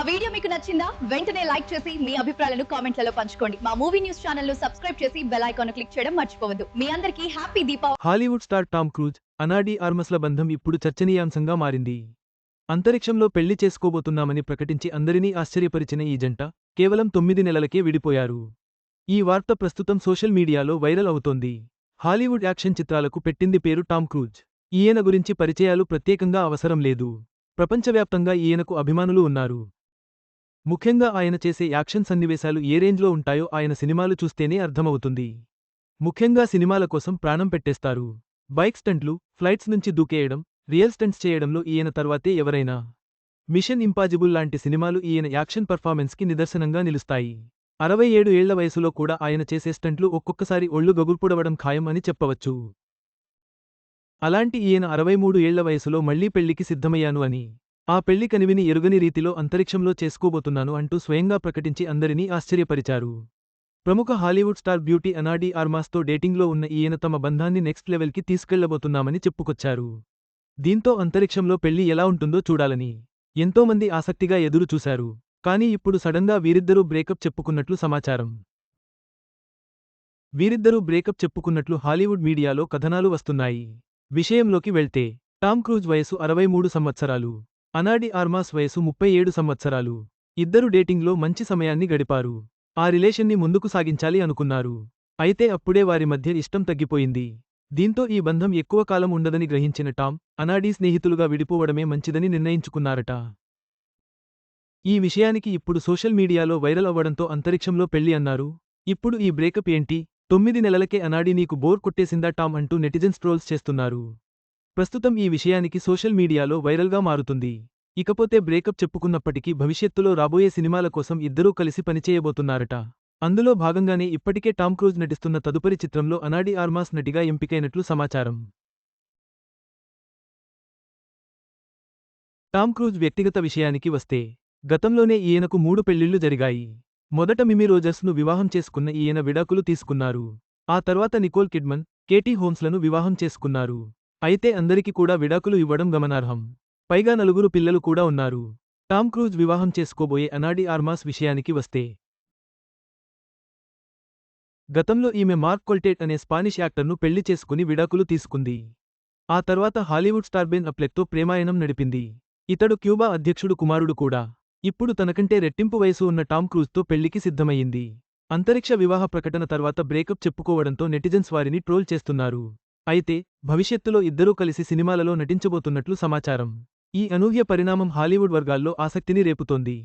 మా వీడియో మీకు నచ్చిందా? వెంటనే లైక్ చేసి మీ అభిప్రాయాలను కామెంట్లలో పంచుకోండి. మా మూవీ న్యూస్ ఛానల్ను సబ్స్క్రైబ్ చేసి బెల్ ఐకాన్ క్లిక్ చేయడం మర్చిపోవద్దు. మీ అందరికీ happy Deepavali. Hollywood star Tom Cruise Ana de ఆర్మస్ల బంధం ఇప్పుడు చర్చనీయాంశంగా మారింది. అంతరిక్షంలో పెళ్ళి చేసుకోబోతున్నామని ప్రకటించి అందరినీ ఆశ్చర్యపరిచిన ఈ జంట కేవలం తొమ్మిది నెలలకే విడిపోయారు. ఈ వార్త ప్రస్తుతం సోషల్ మీడియాలో వైరల్ అవుతోంది. హాలీవుడ్ యాక్షన్ చిత్రాలకు పెట్టింది పేరు టామ్ క్రూజ్. ఈయన గురించి పరిచయాలు ప్రత్యేకంగా అవసరం లేదు. ప్రపంచవ్యాప్తంగా ఈయనకు అభిమానులు ఉన్నారు. ముఖ్యంగా ఆయన చేసే యాక్షన్ సన్నివేశాలు ఏ రేంజ్లో ఉంటాయో ఆయన సినిమాలు చూస్తేనే అర్థమవుతుంది. ముఖ్యంగా సినిమాల కోసం ప్రాణం పెట్టేస్తారు. బైక్ స్టంట్లు ఫ్లైట్స్ నుంచి దూకేయడం రియల్ స్టంట్స్ చేయడంలో ఈయన తర్వాతే ఎవరైనా. మిషన్ ఇంపాజిబుల్ లాంటి సినిమాలు ఈయన యాక్షన్ పర్ఫార్మెన్స్కి నిదర్శనంగా నిలుస్తాయి. అరవై ఏడు ఏళ్ళ వయసులో కూడా ఆయన చేసే స్టంట్లు ఒక్కొక్కసారి ఒళ్ళు గగుర్పుడవడం ఖాయం అని చెప్పవచ్చు. అలాంటి ఈయన అరవై మూడు ఏళ్ళ వయసులో మళ్ళీ పెళ్ళికి సిద్ధమయ్యాను అని. ఆ పెళ్ళి కనివిని ఎరుగని రీతిలో అంతరిక్షంలో చేసుకోబోతున్నాను అంటూ స్వయంగా ప్రకటించి అందరినీ ఆశ్చర్యపరిచారు. ప్రముఖ Hollywood star beauty Ana de ఆర్మాస్తో డేటింగ్లో ఉన్న ఈయన తమ బంధాన్ని నెక్స్ట్ లెవెల్కి తీసుకెళ్ళబోతున్నామని చెప్పుకొచ్చారు. దీంతో అంతరిక్షంలో పెళ్ళి ఎలా ఉంటుందో చూడాలని ఎంతోమంది ఆసక్తిగా ఎదురు చూశారు కానీ ఇప్పుడు సడన్గా వీరిద్దరూ బ్రేకప్ చెప్పుకున్నట్లు సమాచారం. వీరిద్దరూ బ్రేకప్ చెప్పుకున్నట్లు హాలీవుడ్ మీడియాలో కథనాలు వస్తున్నాయి. విషయంలోకి వెళ్తే టామ్ క్రూజ్ వయసు అరవై మూడు సంవత్సరాలు. అనాడి ఆర్మాస్ వయసు ముప్పై ఏడు సంవత్సరాలు. ఇద్దరు డేటింగ్లో మంచి సమయాన్ని గడిపారు. ఆ రిలేషన్ని ముందుకు సాగించాలి అనుకున్నారు. అయితే అప్పుడే వారి మధ్య ఇష్టం తగ్గిపోయింది. దీంతో ఈ బంధం ఎక్కువ కాలం ఉండదని గ్రహించిన టామ్ అనాడీ స్నేహితులుగా విడిపోవడమే మంచిదని నిర్ణయించుకున్నారట. ఈ విషయానికి ఇప్పుడు సోషల్ మీడియాలో వైరల్ అవ్వడంతో అంతరిక్షంలో పెళ్ళి అన్నారు. ఇప్పుడు ఈ బ్రేకప్ ఏంటి? తొమ్మిది నెలలకే అనాడీ నీకు బోర్ కొట్టేసిందా టామ్ అంటూ నెటిజన్స్ ట్రోల్స్ చేస్తున్నారు. ప్రస్తుతం ఈ విషయానికి సోషల్ మీడియాలో వైరల్గా మారుతుంది. ఇకపోతే బ్రేకప్ చెప్పుకున్నప్పటికీ భవిష్యత్తులో రాబోయే సినిమాల కోసం ఇద్దరూ కలిసి పనిచేయబోతున్నారట. అందులో భాగంగానే ఇప్పటికే టామ్ క్రూజ్ నటిస్తున్న తదుపరి చిత్రంలో అనాడి ఆర్మాస్ నటిగా ఎంపికైనట్లు సమాచారం. టామ్ క్రూజ్ వ్యక్తిగత విషయానికి వస్తే గతంలోనే ఈయనకు మూడు పెళ్ళిళ్ళు జరిగాయి. మొదట మిమి రోజర్స్ను వివాహం చేసుకున్న ఈయన విడాకులు తీసుకున్నారు. ఆ తర్వాత నికోల్ కిడ్మన్ కేటీ హోమ్స్లను వివాహం చేసుకున్నారు. అయితే అందరికీ కూడా విడాకులు ఇవ్వడం గమనార్హం. పైగా నలుగురు పిల్లలు కూడా ఉన్నారు. టామ్ క్రూజ్ వివాహం చేసుకోబోయే అనాడి ఆర్మాస్ విషయానికి వస్తే. గతంలో ఈమె మార్క్ కొల్టేట్ అనే స్పానిష్ యాక్టర్ను పెళ్ళి చేసుకుని విడాకులు తీసుకుంది. ఆ తర్వాత హాలీవుడ్ స్టార్ బెన్ అప్లెక్తో ప్రేమాయణం నడిపింది. ఇతడు క్యూబా అధ్యక్షుడు కుమారుడు కూడా. ఇప్పుడు తనకంటే రెట్టింపు వయసు ఉన్న టామ్ క్రూజ్తో పెళ్ళికి సిద్ధమయ్యింది అంతరిక్ష వివాహ ప్రకటన తర్వాత బ్రేకప్ చెప్పుకోవడంతో నెటిజన్స్ వారిని ట్రోల్ చేస్తున్నారు. అయితే భవిష్యత్తులో ఇద్దరూ కలిసి సినిమాలలో నటించబోతున్నట్లు సమాచారం. ఈ అనూహ్య పరిణామం హాలీవుడ్ వర్గాల్లో ఆసక్తిని రేపుతోంది.